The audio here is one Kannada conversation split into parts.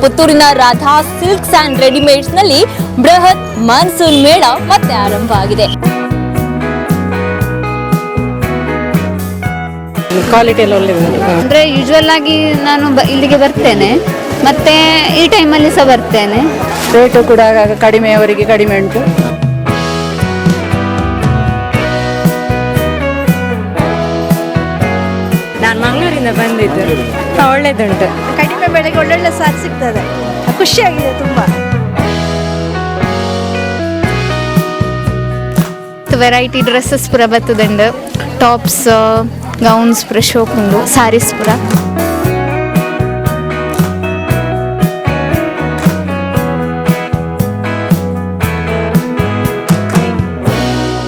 ಪುತ್ತೂರಿನ ರಾಧಾ ಸಿಲ್ಕ್ಸ್ ಸ್ಯಾಂಡ್ ರೆಡಿಮೇಡ್ಸ್ನಲ್ಲಿ ಬೃಹತ್ ಮಾನ್ಸೂನ್ ಮೇಳ ಮತ್ತೆ ಆರಂಭ ಆಗಿದೆ. ಕ್ವಾಲಿಟಿ ಎಲ್ಲ ಒಳ್ಳೆ ಅಂದ್ರೆ ಯೂಶ್ವಲ್ ಆಗಿ ನಾನು ಬ- ಇಲ್ಲಿಗೆ ಬರ್ತೇನೆ. ಮತ್ತೆ ಈ ಟೈಮಲ್ಲಿ ಸಹ ಬರ್ತೇನೆ. ರೇಟು ಕೂಡ ಕಡಿಮೆ ಅವರಿಗೆ ಕಡಿಮೆ ಉಂಟು. ನಾನು ಮಂಗಳೂರಿಂದ ಬಂದಿದ್ದು. ಒಳ್ಳೆದುಂಟು. ಕಡಿಮೆ ಬೆಲೆಗೆ ಒಳ್ಳೊಳ್ಳೆ ಸಾರಿ ಸಿಗ್ತದೆ. ಖುಷಿಯಾಗಿದೆ ತುಂಬ. ವೆರೈಟಿ ಡ್ರೆಸ್ಸಸ್ ಪೂರ ಬರ್ತದಂಡು ಟಾಪ್ಸ್ ಗೌನ್ಸ್ ಪೂರ ಶೋಕುಂಡು ಸ್ಯಾರೀಸ್ ಸಾರೀಸ್ ಪೂರ.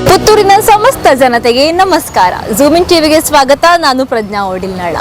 ಪುತ್ತೂರಿನ ಸಮಸ್ತ ಜನತೆಗೆ ನಮಸ್ಕಾರ. ಜೂಮಿನ್ ಟಿವಿಗೆ ಸ್ವಾಗತ. ನಾನು ಪ್ರಜ್ಞಾ ಓಡಿಲ್ನಾಳ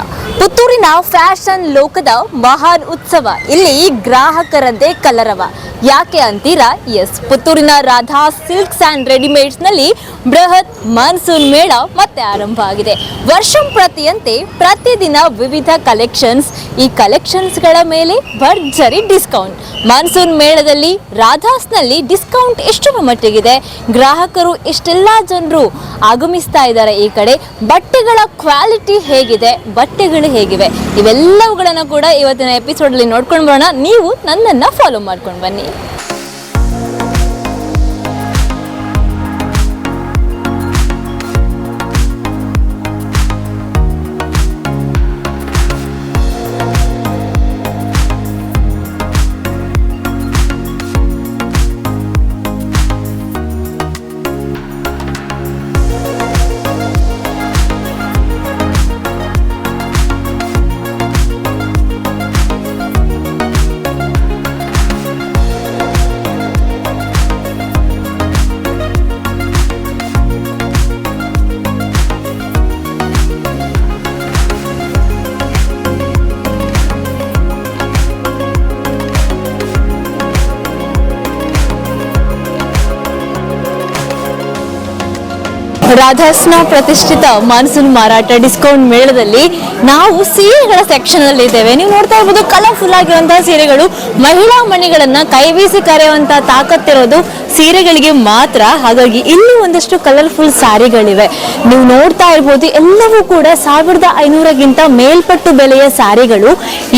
ಪುತ್ತೂರಿನ ಫ್ಯಾಷನ್ ಲೋಕದ ಮಹಾನ್ ಉತ್ಸವ. ಇಲ್ಲಿ ಗ್ರಾಹಕರಂತೆ ಕಲರವ. ಯಾಕೆ ಅಂತೀರಾ? ಎಸ್, ಪುತ್ತೂರಿನ ರಾಧಾ ಸಿಲ್ಕ್ಸ್ ಆ್ಯಂಡ್ ರೆಡಿಮೇಡ್ಸ್ನಲ್ಲಿ ಬೃಹತ್ ಮಾನ್ಸೂನ್ ಮೇಳ ಮತ್ತೆ ಆರಂಭ ಆಗಿದೆ. ವರ್ಷಂ ಪ್ರತಿಯಂತೆ ಪ್ರತಿದಿನ ವಿವಿಧ ಕಲೆಕ್ಷನ್ಸ್. ಈ ಕಲೆಕ್ಷನ್ಸ್ಗಳ ಮೇಲೆ ಭರ್ಜರಿ ಡಿಸ್ಕೌಂಟ್. ಮಾನ್ಸೂನ್ ಮೇಳದಲ್ಲಿ ರಾಧಾಸ್ನಲ್ಲಿ ಡಿಸ್ಕೌಂಟ್ ಎಷ್ಟರ ಮಟ್ಟಿಗಿದೆ? ಗ್ರಾಹಕರು ಎಷ್ಟೆಲ್ಲ ಜನರು ಆಗಮಿಸ್ತಾ ಇದ್ದಾರೆ ಈ ಕಡೆ? ಬಟ್ಟೆಗಳ ಕ್ವಾಲಿಟಿ ಹೇಗಿದೆ? ಬಟ್ಟೆಗಳು ಹೇಗಿವೆ ಇವೆಲ್ಲವುಗಳನ್ನು ಕೂಡ ಇವತ್ತಿನ ಎಪಿಸೋಡಲ್ಲಿ ನೋಡ್ಕೊಂಡು ಬರೋಣ. ನೀವು ನನ್ನನ್ನು ಫಾಲೋ ಮಾಡ್ಕೊಂಡು ಬನ್ನಿ. ರಾಧಾಸ್ನ ಪ್ರತಿಷ್ಠಿತ ಮಾನ್ಸೂನ್ ಮಾರಾಟ ಡಿಸ್ಕೌಂಟ್ ಮೇಳದಲ್ಲಿ ನಾವು ಸೀರೆಗಳ ಸೆಕ್ಷನ್ ಅಲ್ಲಿ ಇದ್ದೇವೆ. ನೀವು ನೋಡ್ತಾ ಇರ್ಬೋದು ಕಲರ್ಫುಲ್ ಆಗಿರುವಂತಹ ಸೀರೆಗಳು ಮಹಿಳಾ ಮಣಿಗಳನ್ನ ಕೈಬೀಸಿ ಕರೆಯುವಂತಹ ತಾಕತ್ತಿರೋದು ಸೀರೆಗಳಿಗೆ ಮಾತ್ರ. ಹಾಗಾಗಿ ಇಲ್ಲಿ ಒಂದಷ್ಟು ಕಲರ್ಫುಲ್ ಸಾರಿಗಳಿವೆ. ನೀವು ನೋಡ್ತಾ ಇರ್ಬೋದು ಎಲ್ಲವೂ ಕೂಡ ಸಾವಿರದ ಐನೂರಗಿಂತ ಮೇಲ್ಪಟ್ಟು ಬೆಲೆಯ ಸಾರಿಗಳು.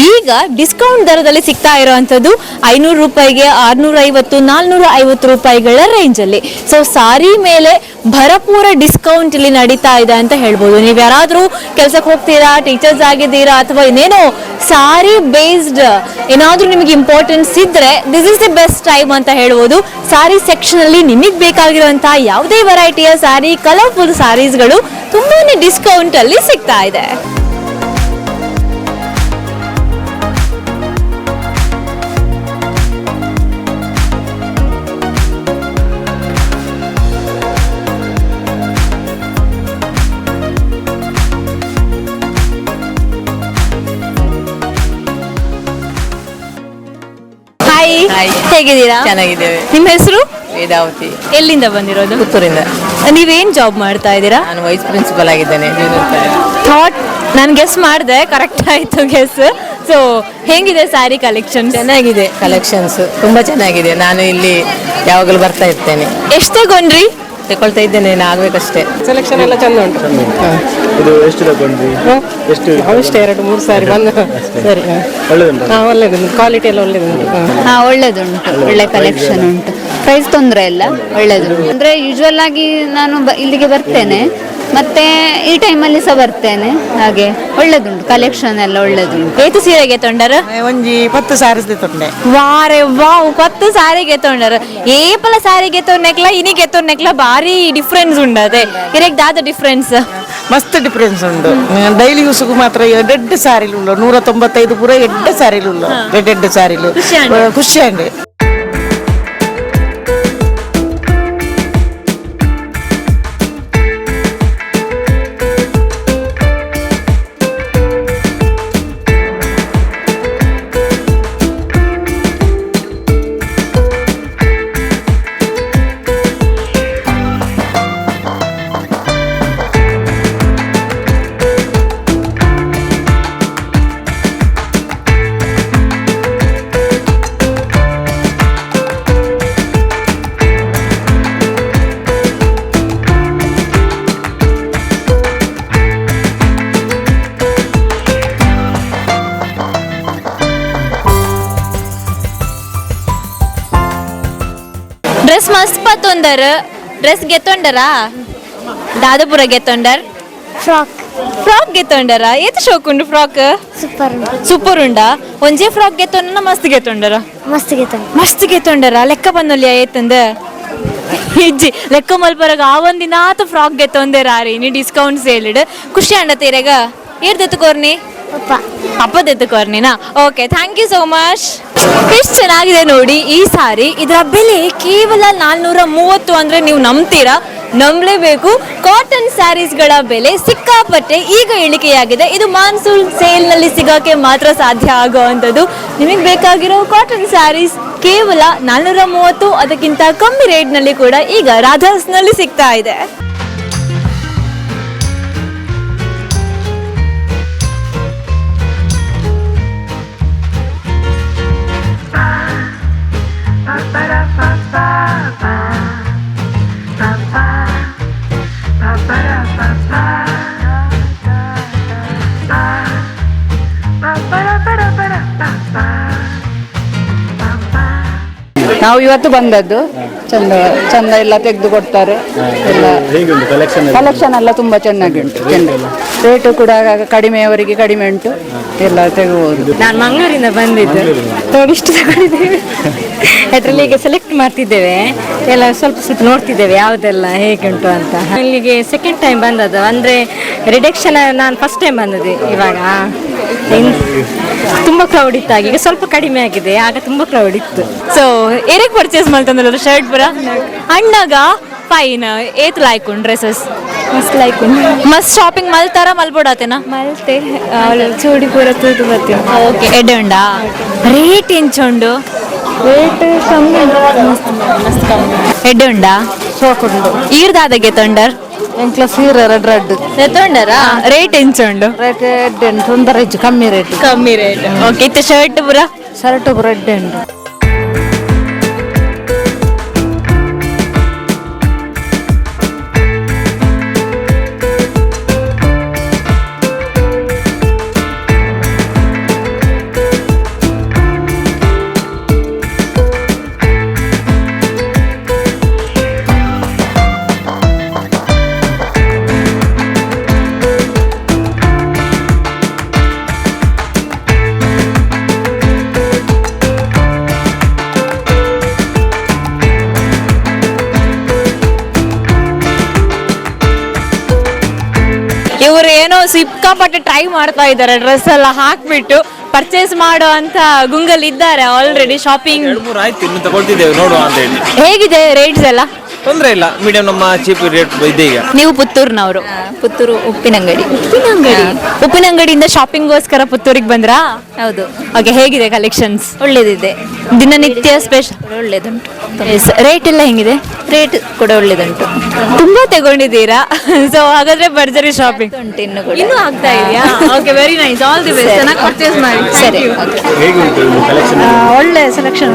ಈಗ ಡಿಸ್ಕೌಂಟ್ ದರದಲ್ಲಿ ಸಿಗ್ತಾ ಇರುವಂತದ್ದು ಐನೂರು ರೂಪಾಯಿಗೆ ಆರ್ನೂರ ಐವತ್ತು ನಾಲ್ನೂರ ಐವತ್ತು ರೂಪಾಯಿಗಳ ರೇಂಜ್ ಅಲ್ಲಿ. ಸೊ ಸಾರಿ ಮೇಲೆ ಭರಪೂರ ಡಿಸ್ಕೌಂಟ್ ಇಲ್ಲಿ ನಡೀತಾ ಇದೆ ಅಂತ ಹೇಳ್ಬೋದು. ನೀವು ಯಾರಾದರೂ ಕೆಲ್ಸಕ್ಕೆ ಹೋಗ್ತೀರಾ ಟೀಚರ್ಸ್ ಆಗಿದ್ದೀರಾ ಅಥವಾ ಇನ್ನೇನೋ ಸಾರಿ ಬೇಸ್ಡ್ ಏನಾದರೂ ನಿಮಗೆ ಇಂಪಾರ್ಟೆನ್ಸ್ ಇದ್ರೆ this is the best time ಅಂತ ಹೇಳ್ಬೋದು. ಸಾರಿ ಸೆಕ್ಷನ್ ಅಲ್ಲಿ ನಿಮಗೆ ಬೇಕಾಗಿರುವಂತಹ ಯಾವುದೇ ವೆರೈಟಿಯ ಸಾರಿ ಕಲರ್ಫುಲ್ ಸಾರೀಸ್ಗಳು ತುಂಬಾನೇ ಡಿಸ್ಕೌಂಟ್ ಅಲ್ಲಿ ಸಿಗ್ತಾ ಇದೆ. ಹೇಗಿದ್ದೀರಾ? ಚೆನ್ನಾಗಿದ್ದೇವೆ. ನಿಮ್ಮ ಹೆಸರು? ವೇದಾವತಿ. ಎಲ್ಲಿಂದ ಬಂದಿರೋದು? ಪುತ್ತೂರಿಂದ. ನೀವೇನ್ ಜಾಬ್ ಮಾಡ್ತಾ ಇದ್ದೀರಾ? ನಾನು ವೈಸ್ ಪ್ರಿನ್ಸಿಪಲ್ ಆಗಿದ್ದೇನೆ ಜೂನಿಯರ್ ಕಾಲೇಜ್. ಥಾಟ್ ನಾನು ಗೆಸ್ ಮಾಡಿದೆ ಕರೆಕ್ಟ್ ಆಯ್ತು ಗೆಸ್ ಸೊ ಹೇಗಿದೆ ಸ್ಯಾರಿ ಕಲೆಕ್ಷನ್ ಚೆನ್ನಾಗಿದೆ ಕಲೆಕ್ಷನ್ಸ್ ತುಂಬಾ ಚೆನ್ನಾಗಿದೆ. ನಾನು ಇಲ್ಲಿ ಯಾವಾಗಲೂ ಬರ್ತಾ ಇರ್ತೇನೆ. ಎಷ್ಟು ತಗೊಂಡ್ರಿ ತಗೊಳ್ತಾ ಇದ್ದೇನೆ ಆಗ್ಬೇಕಷ್ಟೇ. ಸೆಲೆಕ್ಷನ್ ಎಲ್ಲ ಚಂದ ಉಂಟು. ಇದು ಎಷ್ಟು ಎಷ್ಟು? ಅಷ್ಟೇ ಎರಡು ಮೂರು ಸಾರಿ ಬಂದು ಸರಿ. ಒಳ್ಳೆದುಂಟು? ಹಾಂ ಒಳ್ಳೆದುಂಟು. ಕ್ವಾಲಿಟಿ ಎಲ್ಲ ಒಳ್ಳೇದುಂಟು. ಹಾ. ಒಳ್ಳೇದುಂಟು. ಒಳ್ಳೆ ಕಲೆಕ್ಷನ್ ಉಂಟು. ಪ್ರೈಸ್ ತೊಂದರೆ ಇಲ್ಲ ಒಳ್ಳೇದು ಅಂದ್ರೆ ಯೂಶುವಲ್ ಆಗಿ ನಾನು ಇಲ್ಲಿಗೆ ಬರ್ತೇನೆ. ಮತ್ತೆ ಈ ಟೈಮಲ್ಲಿ ಸಹ ಬರ್ತೇನೆ. ಹಾಗೆ ಒಳ್ಳೇದುಂಟು ಕಲೆಕ್ಷನ್ ಎಲ್ಲ ಒಳ್ಳೇದುಂಟು. ಏತು ಸೀರೆಗೆ ತೊಂಡರ? ಒಂಜಿ ಪತ್ತು ಸಾರಿಸ್ದೆ ತೊಂಡೆ. ವಾರೆ ವಾವ್ ಪತ್ತು ಸಾರಿಗೆ ತೊಂಡರು. ಏಪಲ ಸಾರಿಗೆ ತೊನ್ನಕ್ಲ ಇನಿಗೆ ತೊನ್ನಕ್ಲ ಭಾರಿ ಡಿಫ್ರೆನ್ಸ್ ಉಂಡದೆ ಕರೆಕ್ಟ್ ದಾದ ಡಿಫ್ರೆನ್ಸ್ ಮಸ್ತ್ ಡಿಫ್ರೆನ್ಸ್ ಉಂಟು. ಡೈಲಿ ಯೂಸ್ಗೂ ಮಾತ್ರ ಎಡ್ಡೆ ಸಾರಿಲು ನೂರ ತೊಂಬತ್ತೈದು ಪೂರ ಎಡ್ಡೆ ಸಾರಿಲು ಎಡ್ಡೆ ಸಾರಿಲು. ಖುಷಿ ಅಂಡೆ ಗೆತ್ತೊಂಡರ್ ಡ್ರೆಸ್ ಗೆತ್ತೊಂಡರಾ ದಾದಪುರ ಗೆತ್ತೊಂಡರ್ ಫ್ರಾಕ್ ಫ್ರಾಕ್ ಗೆತ್ತೊಂಡರ ಏತ್ ಶೋಕ್ ಉಂಡು ಫ್ರಾಕ್ ಸೂಪರ್ ಸೂಪರ್ ಉಂಡ? ಒಂಜೇ ಫ್ರಾಕ್ ಗೆತ್ತೊಂಡ ಮಸ್ತ್ ಗೆತ್ತೊಂಡರ ಮಸ್ತ್ ಗೆತ್ತೊಂಡ ಮಸ್ತ್ ಗೆತ್ತೊಂಡರ ಲೆಕ್ಕ ಬಂದೊಲ್ಯ ಏತಂದ? ಇಜ್ಜಿ ಲೆಕ್ಕ ಮಲ್ಪರಗ ಆ ಒಂದಿನಾತ ಫ್ರಾಕ್ ಗೆತ್ತೊಂದೆ ರಾರಿ ನೀ ಡಿಸ್ಕೌಂಟ್ ಸೇಲ್ಡ್ ಖುಷಿ ಅಂಡ ತೀರೆಗ. ಏರ್ದೆತ್ತು ಕೋರ್ನಿ? ಅಪ್ಪ. ಅಪ್ಪದೆತ್ತು ಕೋರ್ನಿನಾ okay thank you so much ಎಷ್ಟು ಚೆನ್ನಾಗಿದೆ ನೋಡಿ ಈ ಸಾರಿ. ಇದರ ಬೆಲೆ ಕೇವಲ ನಾಲ್ನೂರ ಮೂವತ್ತು ಅಂದ್ರೆ ನೀವು ನಂಬ್ತೀರಾ? ನಂಬಲೇಬೇಕು. ಕಾಟನ್ ಸ್ಯಾರೀಸ್ಗಳ ಬೆಲೆ ಸಿಕ್ಕಾಪಟ್ಟೆ ಈಗ ಇಳಿಕೆಯಾಗಿದೆ. ಇದು ಮಾನ್ಸೂನ್ ಸೇಲ್ನಲ್ಲಿ ಸಿಗೋಕ್ಕೆ ಮಾತ್ರ ಸಾಧ್ಯ ಆಗುವಂಥದ್ದು. ನಿಮಗೆ ಬೇಕಾಗಿರೋ ಕಾಟನ್ ಸ್ಯಾರೀಸ್ ಕೇವಲ ನಾಲ್ನೂರ ಮೂವತ್ತು ಅದಕ್ಕಿಂತ ಕಮ್ಮಿ ರೇಟ್ನಲ್ಲಿ ಕೂಡ ಈಗ ರಾಧಾಸ್ನಲ್ಲಿ ಸಿಗ್ತಾ ಇದೆ. ನಾವು ಇವತ್ತು ಬಂದದ್ದು ಚಂದ ಚಂದ ಎಲ್ಲ ತೆಗೆದು ಕೊಡ್ತಾರೆ. ಎಲ್ಲ. ಕಲೆಕ್ಷನ್ ಕಲೆಕ್ಷನ್ ಎಲ್ಲ? ತುಂಬಾ ಚೆನ್ನಾಗಿ ಉಂಟು ಚೆಂದ. ರೇಟು ಕೂಡ ಕಡಿಮೆಯವರಿಗೆ ಕಡಿಮೆ ಉಂಟು. ಎಲ್ಲ ತೆಗಬಹುದು ನಾನು ಮಂಗಳೂರಿಂದ ಬಂದಿದ್ದೆ. ನೋಡಿ ಇಷ್ಟು ತಗೊಂಡಿದ್ದೇವೆ. ಅದರಲ್ಲಿ ಈಗ ಸೆಲೆಕ್ಟ್ ಮಾಡ್ತಿದ್ದೇವೆ. ಎಲ್ಲ ಸ್ವಲ್ಪ ಸ್ವಲ್ಪ ನೋಡ್ತಿದ್ದೇವೆ ಯಾವುದೆಲ್ಲ ಹೇಗೆ ಉಂಟು ಅಂತ. ಇಲ್ಲಿಗೆ ಸೆಕೆಂಡ್ ಟೈಮ್ ಬಂದದ್ದು. ಅಂದರೆ ರಿಡಕ್ಷನ್ ನಾನು ಫಸ್ಟ್ ಟೈಮ್ ಬಂದದ್ದು ಇವಾಗ. ತುಂಬ ಕ್ರೌಡ್ ಇತ್ತು ಆಗ ಈಗ ಸ್ವಲ್ಪ ಕಡಿಮೆ ಆಗಿದೆ ಆಗ ತುಂಬ ಕ್ರೌಡ್ ಇತ್ತು. ಸೊ ಏರಕ್ ಪರ್ಚೇಸ್ ಮಾಡ್ತಂದ್ರಲ್ಲ ಶರ್ಟ್ ಪುರ? ಅಣ್ಣಗ ಫೈನ್ ಏತ್ ಲೈಕ್ ಉಂಡ್ ಡ್ರೆಸ್ಸಸ್ ಮಸ್ತ್ ಲೈಕ್ ಮಸ್ತ್ ಶಾಪಿಂಗ್ ಮಲ್ತಾರ ಮಲ್ಬೋಡಾತೇನ? ಮಲ್ತೆ ಚೂಡಿ ಪೂರ ತೂದು ಬರ್ತೀನಿ. ಓಕೆ ಎಡಂಡ ಉಂಡಾ ರೇಟ್ ಎಂಚುಂಡು ರೇಟ್ ಕಮ್ಮಿ ಸೋಕುಂಡು ಈರ್ದಾದಗೆ ತೊಂಡರ್ ಎಂಕ್ಲ ಸೀರೆ ರೆಡ್ ರೆಡ್ ತೊಂಡರ ರೇಟ್ ಎಂಚುಂಡು ರೇಟ್ ಎಡ್ಡೆ ಉಂಟು ತೊಂದರೆ ಹೆಚ್ಚು ಕಮ್ಮಿ ರೇಟ್ ಕಮ್ಮಿ ರೇಟ್ ಓಕೆ ಇತ್ತ ಶರ್ಟ್ ಪುರ? ಶರ್ಟ್ ರೆಡ್ ಉಂಟು. ಸಿಕ್ಕಾಪಟ್ಟೆ ಟ್ರೈ ಮಾಡ್ತಾ ಇದ್ದಾರೆ. ಡ್ರೆಸ್ ಎಲ್ಲ ಹಾಕ್ಬಿಟ್ಟು ಪರ್ಚೇಸ್ ಮಾಡೋ ಅಂತ ಗುಂಗಲ್ ಇದ್ದಾರೆ ಆಲ್ರೆಡಿ ಶಾಪಿಂಗ್ ಎರಡು ಮೂರು ಆಯ್ತು ಇನ್ನು ತಗೊಳ್ತಿದ್ದೇವೆ ನೋಡುವ ಅಂತ ಹೇಳಿ. ಹೇಗಿದೆ ರೇಟ್ಸ್ ಎಲ್ಲ? ತೊಂದರೆ ಇಲ್ಲ ಮೀಡಿಯಂ ನಮ್ಮ ಚೀಪ್ ರೇಟ್ ಇದೆ ಈಗ. ನೀವು ಪುತ್ತೂರ್ನವರು. ಪುತ್ತೂರು ಉಪ್ಪಿನಂಗಡಿ. ಉಪ್ಪಿನಂಗಡಿ. ಉಪ್ಪಿನಂಗಡಿಯಿಂದ ಶಾಪಿಂಗ್ಗೋಸ್ಕರ ಪುತ್ತೂರಿಗೆ ಬಂದ್ರಾ? ಹೌದು. ಓಕೆ ಹೇಗಿದೆ ಕಲೆಕ್ಷನ್ಸ್ ಒಳ್ಳೇದಿದೆ. ದಿನನಿತ್ಯ ಸ್ಪೆಷಲ್ ಒಳ್ಳೇದುಂಟು. ರೇಟ್ ಎಲ್ಲ ಹೆಂಗಿದೆ? ರೇಟ್ ಕೂಡ ಒಳ್ಳೇದುಂಟು. ತುಂಬಾ ತಗೊಂಡಿದ್ದೀರಾ? ಸೊ ಹಾಗಾದ್ರೆ ಭರ್ಜರಿ ಶಾಪಿಂಗ್ ಉಂಟು ಇನ್ನು ಕೂಡ. ಇನ್ನೂ ಆಗ್ತಾ ಇದೆಯಾ? Okay very nice all the best ಚೆನ್ನಾಗಿ ಪರ್ಚೇಸ್ ಮಾಡಿ. ಸರಿ ಒಳ್ಳೆ ಸೆಲೆಕ್ಷನ್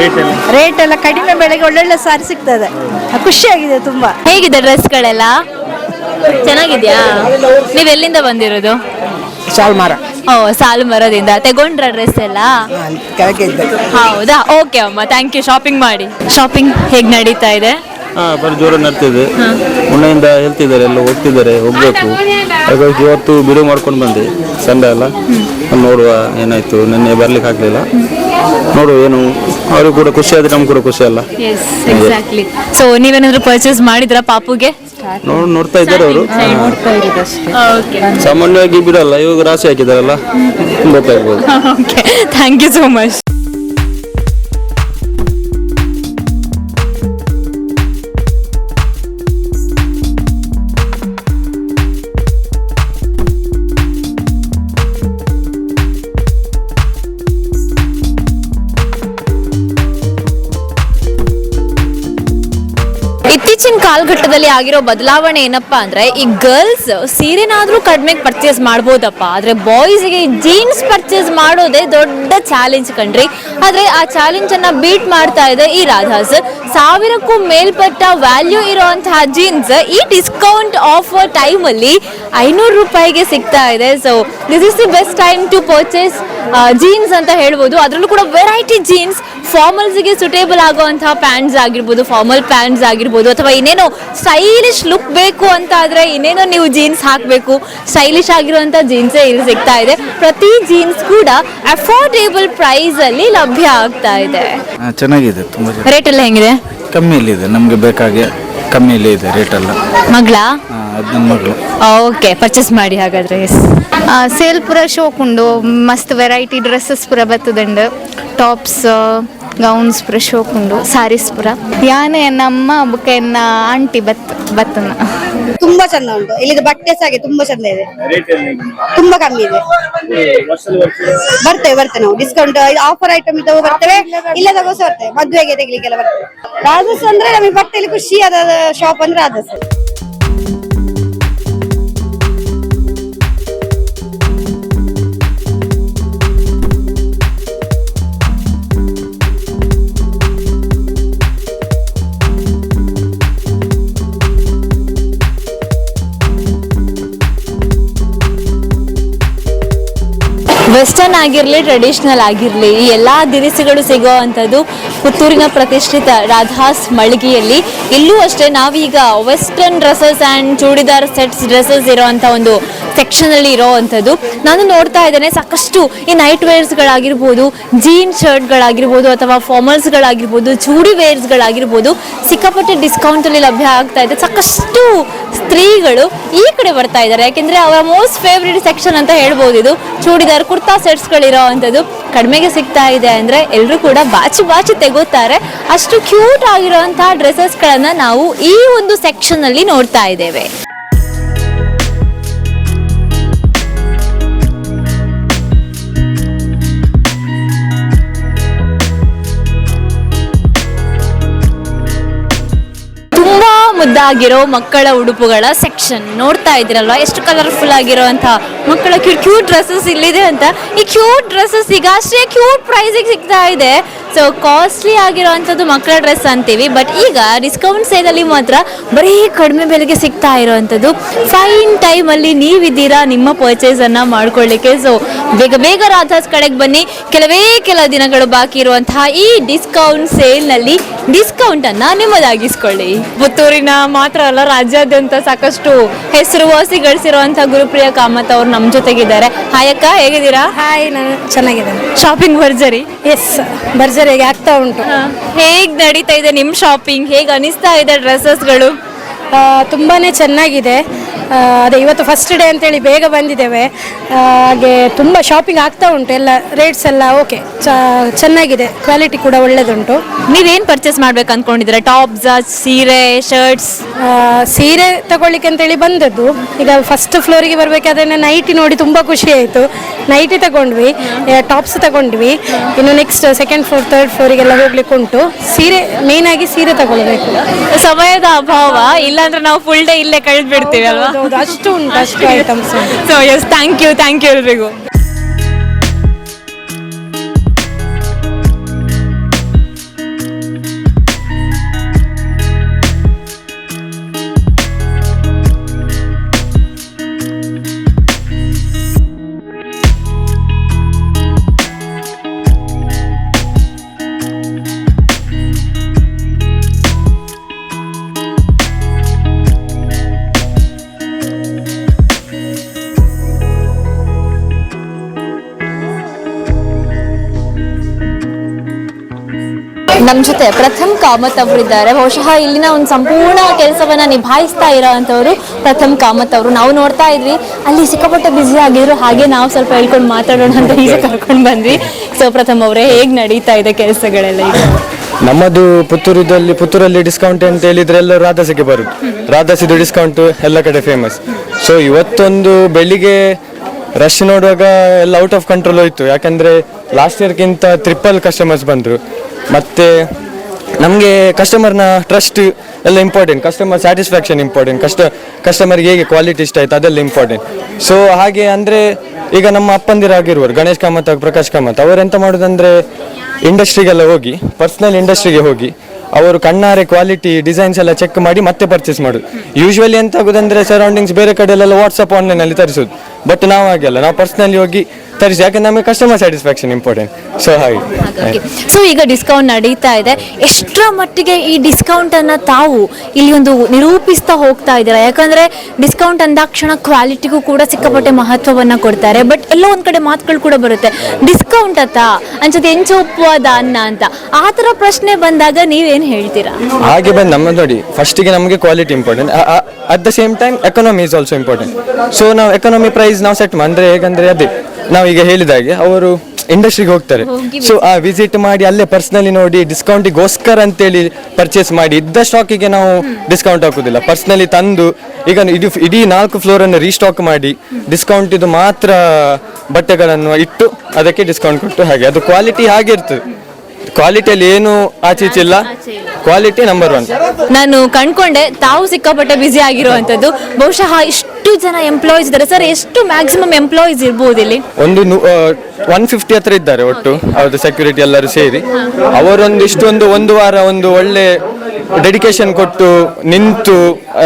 ರೇಟ್ ಎಲ್ಲ? ರೇಟ್ ಎಲ್ಲ ಕಡಿಮೆ ಬೆಲೆಗೆ ಒಳ್ಳೊಳ್ಳೆ ಸಾರಿ ಸಿಗ್ತದೆ. ಖುಷಿಯಾಗಿದೆ ತುಂಬಾ. ಹೇಗಿದೆ ಡ್ರೆಸ್ಗಳೆಲ್ಲ ಚೆನ್ನಾಗಿದ್ಯಾ? ನೀವ್ ಎಲ್ಲಿಂದ ಬಂದಿರೋದು? ಶಾಲ್ಮಾರ ಓ ಸಾಲು ಮರದಿಂದ. ತಗೊಂಡ್ರ ಡ್ರೆಸ್ ಎಲ್ಲ? ಹೌದಾ? ಓಕೆ ಅಮ್ಮ ಥ್ಯಾಂಕ್ ಯು ಶಾಪಿಂಗ್ ಮಾಡಿ. ಶಾಪಿಂಗ್ ಹೇಗೆ ನಡೀತಾ ಇದೆ? ಹಾ ಬರೀ ಜೋರ ನಡ್ತಿದೆ. ಮೊನ್ನೆಯಿಂದ ಹೇಳ್ತಿದ್ದಾರೆ ಎಲ್ಲ ಹೋಗ್ತಿದ್ದಾರೆ ಹೋಗ್ಬೇಕು. ಹಾಗಾಗಿ ಇವತ್ತು ಬಿಡುವು ಮಾಡ್ಕೊಂಡು ಬಂದೆ ಸಂಡೆ ಅಲ್ಲ. ನೋಡುವ ಏನಾಯ್ತು ನಿನ್ನೆ ಬರ್ಲಿಕ್ಕೆ ಆಗ್ಲಿಲ್ಲ. ನೋಡು ಏನು ಅವ್ರಿಗೆ ಕೂಡ ಖುಷಿ ಆದ್ರೆ ನಮ್ಗೆ ಕೂಡ ಖುಷಿ ಅಲ್ಲ. ಎಸ್ ಎಕ್ಸಾಕ್ಟ್ಲಿ ಸೊ ನೀವೇನಾದ್ರೂ ಪರ್ಚೇಸ್ ಮಾಡಿದ್ರ ಪಾಪುಗೆ? ನೋಡ್ ನೋಡ್ತಾ ಇದ್ದಾರೆ ಅವರು. ಓಕೆ ಸಾಮಾನ್ಯವಾಗಿ ಬಿಡಲ್ಲ ಇವಾಗ ರಾಶಿ ಹಾಕಿದಾರಲ್ಲ ಗೊತ್ತಾಗ್ಬೋದು okay thank you so much ಕಾಲಘಟ್ಟದಲ್ಲಿ ಆಗಿರೋ ಬದಲಾವಣೆ ಏನಪ್ಪಾ ಅಂದ್ರೆ ಈ ಗರ್ಲ್ಸ್ ಸೀರೆನಾದ್ರೂ ಕಡಿಮೆ ಪರ್ಚೇಸ್ ಮಾಡ್ಬೋದಪ್ಪ. ಆದ್ರೆ ಬಾಯ್ಸ್ಗೆ ಜೀನ್ಸ್ ಪರ್ಚೇಸ್ ಮಾಡೋದೇ ದೊಡ್ಡ ಚಾಲೆಂಜ್ ಕಣ್ರಿ. ಆದ್ರೆ ಆ ಚಾಲೆಂಜ್ ಅನ್ನ ಬೀಟ್ ಮಾಡ್ತಾ ಇದೆ ಈ ರಾಧಾಸ್. ಸಾವಿರಕ್ಕೂ ಮೇಲ್ಪಟ್ಟ ವ್ಯಾಲ್ಯೂ ಇರುವಂತಹ ಜೀನ್ಸ್ ಈ ಡಿಸ್ಕೌಂಟ್ ಆಫರ್ ಟೈಮ್ ಅಲ್ಲಿ ಐನೂರು ರೂಪಾಯಿಗೆ ಸಿಗ್ತಾ ಇದೆ. So this is the best time to purchase jeans ಅಂತ ಹೇಳ್ಬೋದು. ಅದರಲ್ಲೂ ಕೂಡ ವೆರೈಟಿ ಜೀನ್ಸ್ ಫಾರ್ಮಲ್ಸ್ಗೆ ಸುಟೇಬಲ್ ಆಗುವಂತಹ ಪ್ಯಾಂಟ್ಸ್ ಆಗಿರ್ಬೋದು ಫಾರ್ಮಲ್ ಪ್ಯಾಂಟ್ಸ್ ಆಗಿರ್ಬೋದು ಅಥವಾ ಇನ್ನೇನೋ ಸ್ಟೈಲಿಶ್ ಲುಕ್ ಬೇಕು ಅಂತ ಆದ್ರೆ ಇನ್ನೇನೋ ನೀವು ಜೀನ್ಸ್ ಹಾಕಬೇಕು. ಸ್ಟೈಲಿಶ್ ಆಗಿರುವಂಥ ಜೀನ್ಸೇ ಇಲ್ಲಿ ಸಿಗ್ತಾ ಇದೆ. ಪ್ರತಿ ಜೀನ್ಸ್ ಕೂಡ ಅಫೋರ್ಡೇಬಲ್ ಪ್ರೈಸ್ ಅಲ್ಲಿ ಲಭ್ಯ ಆಗ್ತಾ ಇದೆ. ಚೆನ್ನಾಗಿದೆ ತುಂಬ ರೇಟ್ ಎಲ್ಲ ಹೆಂಗಿದೆ? ಕಮ್ಮಿಯಲ್ಲಿದೆ ನಮಗೆ ಬೇಕಾಗೆ ಕಮ್ಮಿಯಲ್ಲಿ ಇದೆ ರೇಟ್ ಎಲ್ಲ. ಮಗಳ? ಓಕೆ ಪರ್ಚೇಸ್ ಮಾಡಿ ಹಾಗಾದ್ರೆ ಎಸ್ ಸೇಲ್ ಪುರ ಶೋಕ್ ಉಂಡು ಮಸ್ತ್ ವೆರೈಟಿ ಡ್ರೆಸ್ಸಸ್ ಪುರ ಬರ್ತದೆ ಟಾಪ್ಸ್ ಗೌನ್ಸ್ ಪುರ, ಶೋಕುಂಡು, ಸಾರೀಸ್ ಪುರ. ಯಾನೆ ನಮ್ಮ ಬುಕ್ಕ ಎನ್ನ ಆಂಟಿ ಬತ್, ಬತ್ತನ. ತುಂಬಾ ಚಂದ ಉಂಟು. ಇಲ್ಲಿದು ಬಟ್ಟೆ ಹಾಗೆ ತುಂಬಾ ಚಂದ ಇದೆ. ತುಂಬಾ ಕಮ್ಮಿ ಇದೆ. ಬರ್ತೇವೆ ಬರ್ತೇವೆ ನಾವು. ಡಿಸ್ಕೌಂಟ್ ಆಫರ್ ಐಟಮ್ ಇದ್ದವು ಬರ್ತೇವೆ, ಇಲ್ಲ ತಗೋಸ ಬರ್ತೇವೆ. ಮದುವೆಗೆ ತೆಗಿಲಿಕ್ಕೆಲ್ಲ ಬರ್ತೇವೆ. ರಾಜಸ್ ಅಂದ್ರೆ ನಮಗೆ ಬಟ್ಟೆಯಲ್ಲಿ ಖುಷಿಯಾದ ಶಾಪ್ ಅಂದ್ರೆ ರಾಜಸ್ ವೆಸ್ಟರ್ನ್ ಆಗಿರಲಿ ಟ್ರೆಡಿಷನಲ್ ಆಗಿರಲಿ, ಈ ಎಲ್ಲ ದಿರಿಸುಗಳು ಸಿಗೋ ಅಂಥದ್ದು ಪುತ್ತೂರಿನ ಪ್ರತಿಷ್ಠಿತ ರಾಧಾಸ್ ಮಳಿಗೆಯಲ್ಲಿ. ಇಲ್ಲೂ ಅಷ್ಟೇ ನಾವೀಗ western dresses and churidar sets dresses ಇರೋವಂಥ ಒಂದು ಸೆಕ್ಷನಲ್ಲಿ ಇರೋವಂಥದ್ದು. ನಾನು ನೋಡ್ತಾ ಇದ್ದೇನೆ, ಸಾಕಷ್ಟು ಈ ನೈಟ್ ವೇರ್ಸ್ಗಳಾಗಿರ್ಬೋದು ಜೀನ್ ಶರ್ಟ್ಗಳಾಗಿರ್ಬೋದು ಅಥವಾ ಫಾರ್ಮಲ್ಸ್ಗಳಾಗಿರ್ಬೋದು ಚೂಡಿ ವೇರ್ಸ್ಗಳಾಗಿರ್ಬೋದು ಸಿಕ್ಕಾಪಟ್ಟೆ ಡಿಸ್ಕೌಂಟಲ್ಲಿ ಲಭ್ಯ ಆಗ್ತಾ ಇದೆ. ಸಾಕಷ್ಟು ಸ್ತ್ರೀಗಳು ಈ ಕಡೆ ಬರ್ತಾ ಇದ್ದಾರೆ. ಯಾಕೆಂದ್ರೆ ಅವರ ಮೋಸ್ಟ್ ಫೇವ್ರೇಟ್ ಸೆಕ್ಷನ್ ಅಂತ ಹೇಳ್ಬೋದು ಇದು. ಚೂಡಿದಾರ್, ಕುರ್ತಾ ಸೆಟ್ಸ್ಗಳಿರೋ ಅಂಥದ್ದು ಕಡಿಮೆಗೆ ಸಿಗ್ತಾ ಇದೆ ಅಂದ್ರೆ ಎಲ್ಲರೂ ಕೂಡ ಬಾಚಿ ಬಾಚಿ ತೆಗೋತಾರೆ. ಅಷ್ಟು ಕ್ಯೂಟ್ ಆಗಿರುವಂತಹ ಡ್ರೆಸ್ಸಸ್ಗಳನ್ನು ನಾವು ಈ ಒಂದು ಸೆಕ್ಷನ್ ಅಲ್ಲಿ ನೋಡ್ತಾ ಇದ್ದೇವೆ. ಮುದ್ದಾಗಿರೋ ಮಕ್ಕಳ ಉಡುಪುಗಳ ಸೆಕ್ಷನ್ ನೋಡ್ತಾ ಇದ್ದೀರಲ್ವಾ? ಎಷ್ಟು ಕಲರ್ಫುಲ್ ಆಗಿರುವಂತ ಮಕ್ಕಳ ಕ್ಯೂಟ್ ಕ್ಯೂಟ್ ಡ್ರೆಸ್ಸಸ್ ಇಲ್ಲಿದೆ ಅಂತ. ಈ ಕ್ಯೂಟ್ ಡ್ರೆಸ್ಸಸ್ ಈಗ ಅಷ್ಟೇ ಕ್ಯೂಟ್ ಪ್ರೈಸಿಗೆ ಸಿಗ್ತಾ ಇದೆ. ಸೊ ಕಾಸ್ಟ್ಲಿ ಆಗಿರುವಂಥದ್ದು ಮಕ್ಕಳ ಡ್ರೆಸ್ ಅಂತೀವಿ ಬಟ್ ಈಗ ಡಿಸ್ಕೌಂಟ್ ಸೇಲಲ್ಲಿ ಮಾತ್ರ ಬರೀ ಕಡಿಮೆ ಬೆಲೆಗೆ ಸಿಗ್ತಾ ಇರೋವಂಥದ್ದು. ಫೈನ್ ಟೈಮಲ್ಲಿ ನೀವಿದ್ದೀರಾ ನಿಮ್ಮ ಪರ್ಚೇಸನ್ನು ಮಾಡ್ಕೊಳ್ಳಿಕ್ಕೆ. ಸೊ ಬೇಗ ಬೇಗ ರಾಧಾಸ್ ಕಡೆಗೆ ಬನ್ನಿ. ಕೆಲವೇ ಕೆಲ ದಿನಗಳು ಬಾಕಿ ಇರುವಂತಹ ಈ ಡಿಸ್ಕೌಂಟ್ ಸೇಲ್ನಲ್ಲಿ ಡಿಸ್ಕೌಂಟನ್ನು ನಿಮ್ಮದಾಗಿಸ್ಕೊಳ್ಳಿ. ಪುತ್ತೂರಿನ ಮಾತ್ರ ಅಲ್ಲ ರಾಜ್ಯಾದ್ಯಂತ ಸಾಕಷ್ಟು ಹೆಸರುವಾಸಿ ಗಳಿಸಿರುವಂಥ ಗುರುಪ್ರಿಯ ಕಾಮತ್ ಅವರು ನಮ್ಮ ಜೊತೆಗಿದ್ದಾರೆ. ಹಾಯಕ್ಕ ಅಕ್ಕ ಹೇಗಿದ್ದೀರಾ? ಹಾಯ್ ನಾನು ಚೆನ್ನಾಗಿದ್ದೇನೆ. ಶಾಪಿಂಗ್ ಭರ್ಜರಿ? ಎಸ್ ಭರ್ಜರಿಯಾಗಿ ಆಗ್ತಾ ಉಂಟು? ಹೇಗ್ ನಡೀತಾ ಇದೆ ನಿಮ್ ಶಾಪಿಂಗ್ ಹೇಗ್ ಅನಿಸ್ತಾ ಇದೆ ಡ್ರೆಸ್ಸಸ್ಗಳು ತುಂಬಾ ತುಂಬಾನೇ ಚೆನ್ನಾಗಿದೆ. ಅದೇ ಇವತ್ತು ಫಸ್ಟ್ ಡೇ ಅಂತೇಳಿ ಬೇಗ ಬಂದಿದ್ದೇವೆ. ಹಾಗೆ ತುಂಬ ಶಾಪಿಂಗ್ ಆಗ್ತಾ ಉಂಟು ಎಲ್ಲ ರೇಟ್ಸ್ ಎಲ್ಲ ಓಕೆ ಚೆನ್ನಾಗಿದೆ ಕ್ವಾಲಿಟಿ ಕೂಡ ಒಳ್ಳೆದುಂಟು. ನೀವೇನು ಪರ್ಚೇಸ್ ಮಾಡ್ಬೇಕು ಅಂದ್ಕೊಂಡಿದ್ರೆ ಟಾಪ್ಸ್ ಸೀರೆ ಶರ್ಟ್ಸ್ ಸೀರೆ ತಗೊಳ್ಳಿಕ್ಕೆ ಅಂತೇಳಿ ಬಂದದ್ದು. ಈಗ ಫಸ್ಟ್ ಫ್ಲೋರಿಗೆ ಬರಬೇಕಾದ್ರೆ ನೈಟಿ ನೋಡಿ ತುಂಬ ಖುಷಿ ಆಯಿತು. ನೈಟಿ ತಗೊಂಡ್ವಿ ಟಾಪ್ಸ್ ತಗೊಂಡ್ವಿ. ಇನ್ನು ನೆಕ್ಸ್ಟ್ ಸೆಕೆಂಡ್ ಫ್ಲೋರ್ ಥರ್ಡ್ ಫ್ಲೋರಿಗೆಲ್ಲ ಹೋಗ್ಲಿಕ್ಕೆ ಉಂಟು. ಸೀರೆ ಮೇನ್ ಆಗಿ ಸೀರೆ ತಗೊಳ್ಬೇಕು. ಸಮಯದ ಅಭಾವ ಇಲ್ಲಾಂದ್ರೆ ನಾವು ಫುಲ್ ಡೇ ಇಲ್ಲೇ ಕಳೆದ್ಬಿಡ್ತೀವಿ ಅಲ್ವಾ? ಹೌದು ಅಷ್ಟು ಉಂಟು ಅಷ್ಟು items so yes thank you thank you ಎಲ್ರಿಗೂ. ನಮ್ಮ ಜೊತೆ ಪ್ರಥಮ್ ಕಾಮತ್ ಅವರಿದ್ದಾರೆ. ಬಹುಶಃ ಇಲ್ಲಿನ ಒಂದು ಸಂಪೂರ್ಣ ಕೆಲಸವನ್ನ ನಿಭಾಯಿಸ್ತಾ ಇರೋವಂಥವ್ರು ಪ್ರಥಮ್ ಕಾಮತ್ ಅವರು. ನಾವು ನೋಡ್ತಾ ಇದ್ವಿ ಅಲ್ಲಿ ಸಿಕ್ಕಾಪಟ್ಟೆ ಬ್ಯುಸಿ ಆಗಿದ್ರು. ಹಾಗೆ ನಾವು ಸ್ವಲ್ಪ ಹೇಳ್ಕೊಂಡು ಮಾತಾಡೋಣ ಅಂತ ಈಗ ಕರ್ಕೊಂಡು ಬಂದ್ವಿ. ಸೊ ಪ್ರಥಮ್ ಅವರೇ ಹೇಗ್ ನಡೀತಾ ಇದೆ ಕೆಲಸಗಳೆಲ್ಲ ಈಗ? ನಮ್ಮದು ಪುತ್ತೂರಿದಲ್ಲಿ ಪುತ್ತೂರಲ್ಲಿ ಡಿಸ್ಕೌಂಟ್ ಅಂತ ಹೇಳಿದ್ರೆ ಎಲ್ಲ ರಾಧಾಸಿಗೆ ಬರುದು ರಾಧಾಸಿದು ಡಿಸ್ಕೌಂಟ್ ಎಲ್ಲ ಕಡೆ ಫೇಮಸ್ ಸೊ ಇವತ್ತೊಂದು ಬೆಳಿಗ್ಗೆ ರಶ್ ನೋಡುವಾಗ ಎಲ್ಲ ಔಟ್ ಆಫ್ ಕಂಟ್ರೋಲ್ ಹೋಯ್ತು. ಯಾಕಂದ್ರೆ ಲಾಸ್ಟ್ ಇಯರ್ಗಿಂತ ಟ್ರಿಪಲ್ ಕಸ್ಟಮರ್ಸ್ ಬಂದರು. ಮತ್ತು ನಮಗೆ ಕಸ್ಟಮರ್ನ ಟ್ರಸ್ಟ್ ಎಲ್ಲ ಇಂಪಾರ್ಟೆಂಟ್ ಕಸ್ಟಮರ್ ಸ್ಯಾಟಿಸ್ಫ್ಯಾಕ್ಷನ್ ಇಂಪಾರ್ಟೆಂಟ್ ಕಸ್ಟ ಕಸ್ಟಮರ್ಗೆ ಹೇಗೆ ಕ್ವಾಲಿಟಿ ಇಷ್ಟ ಆಯ್ತು ಅದೆಲ್ಲ ಇಂಪಾರ್ಟೆಂಟ್ ಸೊ ಹಾಗೆ ಅಂದರೆ ಈಗ ನಮ್ಮ ಅಪ್ಪಂದಿರ ಆಗಿರುವರು ಗಣೇಶ್ ಕಾಮತ್ ಹಾಗೂ ಪ್ರಕಾಶ್ ಕಾಮತ್, ಅವರೆಂತ ಮಾಡೋದಂದ್ರೆ ಇಂಡಸ್ಟ್ರಿಗೆಲ್ಲ ಹೋಗಿ ಪರ್ಸ್ನಲ್ ಇಂಡಸ್ಟ್ರಿಗೆ ಹೋಗಿ, ಅವರು ಕಣ್ಣಾರೆ ಕ್ವಾಲಿಟಿ ಡಿಸೈನ್ಸ್ ಎಲ್ಲ ಚೆಕ್ ಮಾಡಿ ಮತ್ತೆ ಪರ್ಚೇಸ್ ಮಾಡೋದು. ಯೂಶ್ವಲಿ ಎಂತ ಸರೌಂಡಿಂಗ್ಸ್ ಬೇರೆ ಕಡೆ ಎಲ್ಲ ವಾಟ್ಸಪ್ ಆನ್ಲೈನಲ್ಲಿ ತರಿಸೋದು. ಬಟ್ ನಾವು ಹಾಗೆಲ್ಲ ನಾವು ಪರ್ಸ್ನಲಿ ಹೋಗಿ ತರಿಸಿ ಯಾಕಂದ್ರೆ ನಮಗೆ ಕಸ್ಟಮರ್ ಸ್ಯಾಟಿಸ್ಫ್ಯಾಕ್ಷನ್ ಇಂಪಾರ್ಟೆಂಟ್ ಸೊ ಹಾಗೆ. ಸೊ ಈಗ ಡಿಸ್ಕೌಂಟ್ ನಡೀತಾ ಇದೆ. ಎಷ್ಟರ ಮಟ್ಟಿಗೆ ಈ ಡಿಸ್ಕೌಂಟ್ ಅನ್ನ ತಾವು ಇಲ್ಲಿ ಒಂದು ನಿರೂಪಿಸ್ತಾ ಹೋಗ್ತಾ ಇದ್ದೀರಾ? ಯಾಕಂದ್ರೆ ಡಿಸ್ಕೌಂಟ್ ಅಂದಾಕ್ಷಣ ಕ್ವಾಲಿಟಿಗೂ ಕೂಡ ಸಿಕ್ಕಾಪಟ್ಟೆ ಮಹತ್ವವನ್ನ ಕೊಡ್ತಾರೆ. ಬಟ್ ಎಲ್ಲೋ ಒಂದ್ ಕಡೆ ಮಾತುಗಳು ಕೂಡ ಬರುತ್ತೆ. ಡಿಸ್ಕೌಂಟ್ ಅತ್ತ? ಅಂಚದ ಎಂಚ ಒಪ್ಪುವಾದ ಅನ್ನ ಅಂತ. ಆ ತರ ಪ್ರಶ್ನೆ ಬಂದಾಗ ನೀವೇನು ಹೇಳ್ತೀರಾ? ಹಾಗೆ ಬಂದು ನಮ್ಮ ನೋಡಿ ಫಸ್ಟಿಗೆ ನಮಗೆ quality important at the same time economy is also important so ನಾವು ಎಕನಾಮಿ ಪ್ರೈಸ್ ನಾವು ಸೆಟ್ ಅಂದರೆ ಹೇಗಂದ್ರೆ ಅದೇ ನಾವು ಈಗ ಹೇಳಿದಾಗೆ ಅವರು ಇಂಡಸ್ಟ್ರಿಗೆ ಹೋಗ್ತಾರೆ. ಸೊ ಆ ವಿಸಿಟ್ ಮಾಡಿ ಅಲ್ಲೇ ಪರ್ಸ್ನಲಿ ನೋಡಿ ಡಿಸ್ಕೌಂಟಿಗೋಸ್ಕರ ಅಂತೇಳಿ ಪರ್ಚೇಸ್ ಮಾಡಿ ಇದ್ದ ಸ್ಟಾಕಿಗೆ ನಾವು ಡಿಸ್ಕೌಂಟ್ ಹಾಕುದಿಲ್ಲ. ಪರ್ಸ್ನಲಿ ತಂದು ಈಗ ಇದು ಇಡೀ ನಾಲ್ಕು ಫ್ಲೋರನ್ನು ರೀಸ್ಟಾಕ್ ಮಾಡಿ ಡಿಸ್ಕೌಂಟ್ ಇದು ಮಾತ್ರ ಬಟ್ಟೆಗಳನ್ನು ಇಟ್ಟು ಅದಕ್ಕೆ ಡಿಸ್ಕೌಂಟ್ ಕೊಟ್ಟು ಹಾಗೆ. ಅದು ಕ್ವಾಲಿಟಿ ಹಾಗೆ ಇರ್ತದೆ. ಕ್ವಾಲಿಟಿಯಲ್ಲಿ ಏನು ಆಚೀಚಿಲ್ಲ ಕ್ವಾಲಿಟಿ ನಂಬರ್ ಒನ್ ನಾನು ಕಂಡ್ಕೊಂಡೆ ತಾವು ಸಿಕ್ಕಾಪಟ್ಟೆ ಬ್ಯುಸಿ ಆಗಿರುವಂತದ್ದು ಬಹುಶಃ ಇಷ್ಟು ಜನ ಎಂಪ್ಲಾಯೀಸ್ ಇದ್ದಾರೆ? ಸರ್ ಎಷ್ಟು ಮ್ಯಾಕ್ಸಿಮಮ್ ಎಂಪ್ಲಾಯೀಸ್ ಇರ್ಬೋದು ಇಲ್ಲಿ? ಒಂದು ಒನ್ ಫಿಫ್ಟಿ ಹತ್ರ ಇದ್ದಾರೆ ಒಟ್ಟು ಅವ್ರದ್ದು ಸೆಕ್ಯೂರಿಟಿ ಎಲ್ಲರೂ ಸೇರಿ. ಅವರೊಂದಿಷ್ಟು ಒಂದು ಒಂದು ವಾರ ಒಂದು ಒಳ್ಳೆ ಡೆಡಿಕೇಶನ್ ಕೊಟ್ಟು ನಿಂತು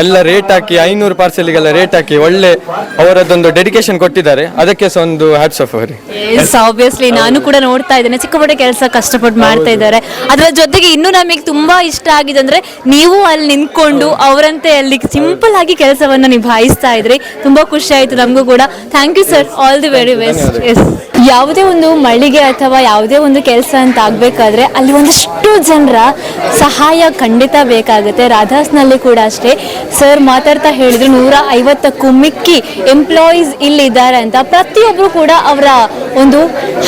ಎಲ್ಲ ರೇಟ್ ಹಾಕಿ ಐನೂರು ಪಾರ್ಸೆಲ್ಗೆಲ್ಲ ರೇಟ್ ಹಾಕಿ ಒಳ್ಳೆ ಅವರದ್ದೊಂದು ಡೆಡಿಕೇಶನ್ ಕೊಟ್ಟಿದ್ದಾರೆ. ಅದಕ್ಕೆ ಸಹ ಒಂದು ಹ್ಯಾಟ್ಸ್ ಆಫ್ ಅವರಿಗೆ. ಆಬ್ವಿಯಸ್ಲಿ ನಾನು ಕೂಡ ನೋಡ್ತಾ ಇದ್ದೇನೆ. ಚಿಕ್ಕ ಪುಟ್ಟ ಕೆಲಸ ಕಷ್ಟಪಟ್ಟು ಮಾಡ್ತಾ ಇದ್ದಾರೆ. ಅದರ ಜೊತೆಗೆ ಇನ್ನೂ ನಮಗೆ ತುಂಬಾ ಇಷ್ಟ ಆಗಿದೆ ಅಂದ್ರೆ ನೀವು ಅಲ್ಲಿ ನಿಂತ್ಕೊಂಡು ಅವರಂತೆ ಅಲ್ಲಿ ಸಿಂಪಲ್ ಆಗಿ ಕೆಲಸವನ್ನು ನಿಭಾಯಿಸ್ತಾ ಇದ್ರಿ ತುಂಬಾ ಖುಷಿ ಆಯ್ತು ನಮಗೂ ಕೂಡ. Thank you sir all the very best yes ಯಾವುದೇ ಒಂದು ಮಳಿಗೆ ಅಥವಾ ಯಾವುದೇ ಒಂದು ಕೆಲಸ ಅಂತ ಆಗಬೇಕಾದ್ರೆ ಅಲ್ಲಿ ಒಂದಷ್ಟು ಜನರ ಸಹಾಯ ಖಂಡಿತ ಬೇಕಾಗುತ್ತೆ. ರಾಧಾಸ್ನಲ್ಲಿ ಕೂಡ ಅಷ್ಟೇ. ಸರ್ ಮಾತಾಡ್ತಾ ಹೇಳಿದ್ರು ನೂರ ಐವತ್ತಕ್ಕೂ ಮಿಕ್ಕಿ ಎಂಪ್ಲಾಯೀಸ್ ಇಲ್ಲಿದ್ದಾರೆ ಅಂತ. ಪ್ರತಿಯೊಬ್ಬರು ಕೂಡ ಅವರ ಒಂದು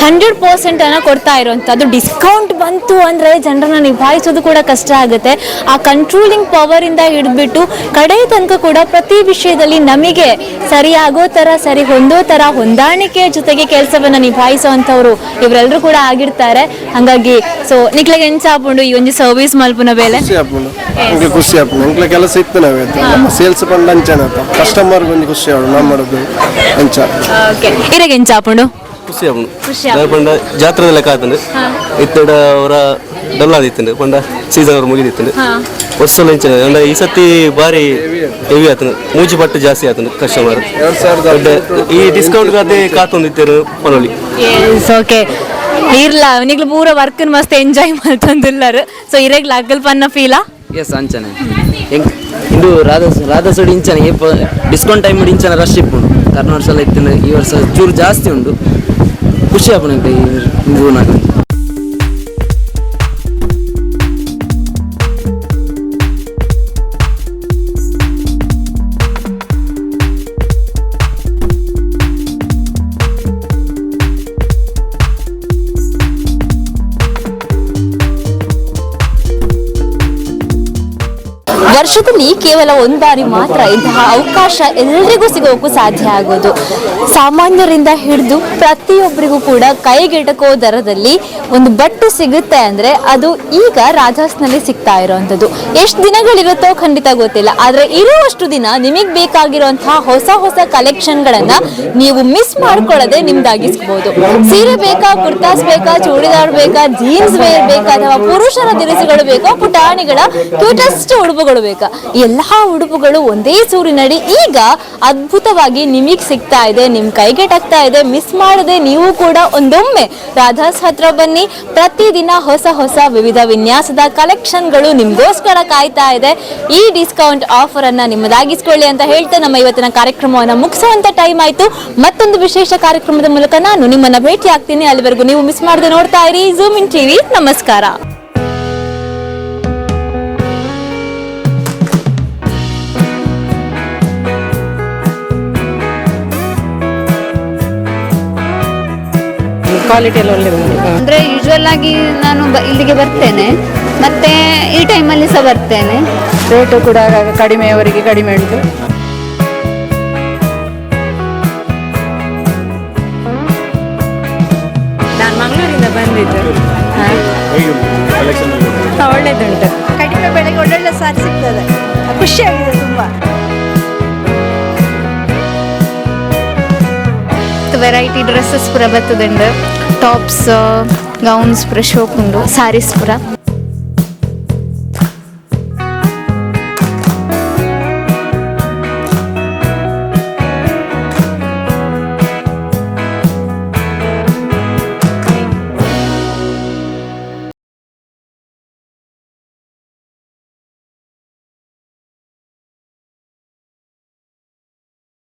ಹಂಡ್ರೆಡ್ ಪರ್ಸೆಂಟ್ ಅನ್ನ ಕೊಡ್ತಾ ಇರುವಂಥದ್ದು. ಡಿಸ್ಕೌಂಟ್ ಬಂತು ಅಂದ್ರೆ ಜನರನ್ನ ನಿಭಾಯಿಸೋದು ಕೂಡ ಕಷ್ಟ ಆಗುತ್ತೆ. ಆ ಕಂಟ್ರೋಲಿಂಗ್ ಪವರ್ ಇಂದ ಹಿಡಿದ್ಬಿಟ್ಟು ಕಡೆ ತನಕ ಕೂಡ ಪ್ರತಿ ವಿಷಯದಲ್ಲಿ ನಮಗೆ ಸರಿಯಾಗೋ ತರ ಸರಿ ಹೊಂದೋ ತರ ಹೊಂದಾಣಿಕೆಯ ಜೊತೆಗೆ ಕೆಲಸವನ್ನ ನಿಭಾಯಿಸುವಂತವ್ರು ಇವರೆಲ್ಲರೂ ಕೂಡ ಆಗಿರ್ತಾರೆ. ಹಂಗಾಗಿ ಸೊ ನಿಕ್ಲೆಗೆ ಎಂಚಾಪುಂಡು ಈ ಒಂದು ಸರ್ವಿಸ್ ಮಲ್ಪುನ ಬೇಲೆ ಖುಷಿ ಆಪುಂಡು ನಮಗೆ ಖುಷಿ ಆಪುಂಡು ಎಂಕ್ಲೆ ಕೆಲಸ ಇತ್ತು ನಾವೇ ನಮ್ಮ ಸೇಲ್ಸ್ ಪಂಡ ಅಂಚನೆ ಕಸ್ಟಮರ್ ಬಂದು ಖುಷಿ ಆಡು ನಮ್ಮ ಮಾಡೋದು ಅಂಚ ಓಕೆ ಇರಗೆ ಎಂಚಾಪುಂಡು ಖುಷಿ ಆಪುಂಡು ಖುಷಿ ಆಪುಂಡು. ಪಂಡ ಜಾತ್ರೆ ಲೆಕ್ಕ ಆತಂಡು ಇತ್ತಡ ಅವರ ಡೊಲ್ಲ ಆದಿತ್ತು ಪಂಡ ಸೀಸನ್ ಅವ್ರು ಮುಗಿದಿತ್ತು ವರ್ಷ ಇಂಚನೆ ಅಂಡ ಈ ಸತಿ ಬಾರಿ ಹೆವಿ ಆತನು ಮೂಜಿ ಪಟ್ಟು ಜಾಸ್ತಿ ಆತನು ಕಸ್ಟಮರ್ ಈ ಡಿಸ್ಕೌಂಟ್ ಅದೇ ಕಾತೊಂದಿತ್ತೇರು ಮನೋಲಿ ಎಸ್ ಓಕೆ ಇರ್ಲ ನಿಗ್ಲು ಪೂರ ವರ್ಕ್ ಮಸ್ತ್ ಎಂಜಾಯ್ ಮಾಡ್ತಂದಿಲ್ಲರು ಸೊ ಇರೆಗ್ ಲಗ್ಗಲ್ ಪನ್ನ ಫೀಲಾ ಎಸ್ ಅಂಚನೆ ಇದು ಇಂದು ರಾಧಾ ರಾಧಾಸೋಡಿ ಇಂಚನೆ ಡಿಸ್ಕೌಂಟ್ ಟೈಮ್ ಇಂಚನೆ ರಶ್ ಇಪ್ಪುಂಡು ಕರ್ನಾಟಕ ಸಲ ಇತ್ತಿನ ಈ ವರ್ಷ ಚೂರು ಜಾಸ್ತಿ ಉಂಡು ಖುಷಿ ಆಗ್ಬೋದು ಇಂಕ ಇಂದು ನಾಗ ವರ್ಷದಲ್ಲಿ ಕೇವಲ ಒಂದು ಬಾರಿ ಮಾತ್ರ ಇಂತಹ ಅವಕಾಶ ಎಲ್ಲರಿಗೂ ಸಿಗೋಕ್ಕೂ ಸಾಧ್ಯ ಆಗೋದು. ಸಾಮಾನ್ಯರಿಂದ ಹಿಡಿದು ಪ್ರತಿಯೊಬ್ಬರಿಗೂ ಕೂಡ ಕೈಗೆಟಕೋ ದರದಲ್ಲಿ ಒಂದು ಬಟ್ಟೆ ಸಿಗುತ್ತೆ ಅಂದ್ರೆ ಅದು ಈಗ ರಾಜಾಸ್ನಲ್ಲಿ ಸಿಗ್ತಾ ಇರೋವಂಥದ್ದು ಎಷ್ಟು ದಿನಗಳಿರುತ್ತೋ ಖಂಡಿತ ಗೊತ್ತಿಲ್ಲ. ಆದ್ರೆ ಇರುವಷ್ಟು ದಿನ ನಿಮಗೆ ಬೇಕಾಗಿರುವಂತಹ ಹೊಸ ಹೊಸ ಕಲೆಕ್ಷನ್ಗಳನ್ನ ನೀವು ಮಿಸ್ ಮಾಡ್ಕೊಳ್ಳದೆ ನಿಮ್ದಾಗಿಸ್ಬೋದು. ಸೀರೆ ಬೇಕಾ, ಕುರ್ತಾಸ್ ಬೇಕಾ, ಚೂಡಿದಾರ್ ಬೇಕಾ, ಜೀನ್ಸ್ ವೇರ್ ಬೇಕಾ ಅಥವಾ ಪುರುಷರ ದಿರಿಸುಗಳು ಬೇಕಾ, ಪುಟಾಣಿಗಳ ಕ್ಯೂಟೆಸ್ಟ್ ಉಡುಪುಗಳು ಎಲ್ಲಾ ಉಡುಪುಗಳು ಒಂದೇ ಸೂರಿನಡಿ. ಈಗ ಅದ್ಭುತವಾಗಿ ನಿಮಗೆ ಸಿಗ್ತಾ ಇದೆ, ನಿಮ್ ಕೈಗೆಟಕ್ತಾ ಇದೆ ಮಿಸ್ ಮಾಡದೆ ನೀವು ಕೂಡ ಒಂದೊಮ್ಮೆ ರಾಧಾಸ್ ಹತ್ರ ಬನ್ನಿ. ಪ್ರತಿದಿನ ಹೊಸ ಹೊಸ ವಿವಿಧ ವಿನ್ಯಾಸದ ಕಲೆಕ್ಷನ್ಗಳು ನಿಮ್ಗೋಸ್ಕರ ಕಾಯ್ತಾ ಇದೆ. ಈ ಡಿಸ್ಕೌಂಟ್ ಆಫರ್ ಅನ್ನ ನಿಮ್ಮದಾಗಿಸ್ಕೊಳ್ಳಿ ಅಂತ ಹೇಳ್ತಾ ನಮ್ಮ ಇವತ್ತಿನ ಕಾರ್ಯಕ್ರಮವನ್ನು ಮುಗಿಸುವಂತ ಟೈಮ್ ಆಯ್ತು. ಮತ್ತೊಂದು ವಿಶೇಷ ಕಾರ್ಯಕ್ರಮದ ಮೂಲಕ ನಾನು ನಿಮ್ಮನ್ನ ಭೇಟಿ ಆಗ್ತೀನಿ ಅಲ್ಲಿವರೆಗೂ ನೀವು ಮಿಸ್ ಮಾಡದೆ ನೋಡ್ತಾ ಇರಿ. ಝೂಮ್ ಇನ್ ಟಿವಿ ನಮಸ್ಕಾರ. ಕ್ವಾಲಿಟಿ ಎಲ್ಲ ಒಳ್ಳೆ ಉಂಟು. ಅಂದ್ರೆ ಯೂಶುವಲ್ ಆಗಿ ನಾನು ಬ- ಇಲ್ಲಿಗೆ ಬರ್ತೇನೆ. ಮತ್ತೆ ಈ ಟೈಮಲ್ಲಿ ಸಹ ಬರ್ತೇನೆ. ರೇಟು ಕೂಡ ಕಡಿಮೆ ಅವರಿಗೆ ಕಡಿಮೆ ಉಂಟು. ನಾನು ಮಂಗಳೂರಿಂದ ಬಂದಿದ್ದು. ಒಳ್ಳೆದುಂಟು. ಕಡಿಮೆ ಬೆಲೆಗೆ ಒಳ್ಳೊಳ್ಳೆ ಸಾರಿ ಸಿಗ್ತದೆ. ಖುಷಿ ವೆರೈಟಿ ಡ್ರೆಸ್ಸಸ್ ಪೂರ ಬರ್ತದುಂಡು ಟಾಪ್ಸ್ ಗೌನ್ಸ್ ಪೂರ ಶೋಕುಂಡು ಸಾರೀಸ್ ಪೂರ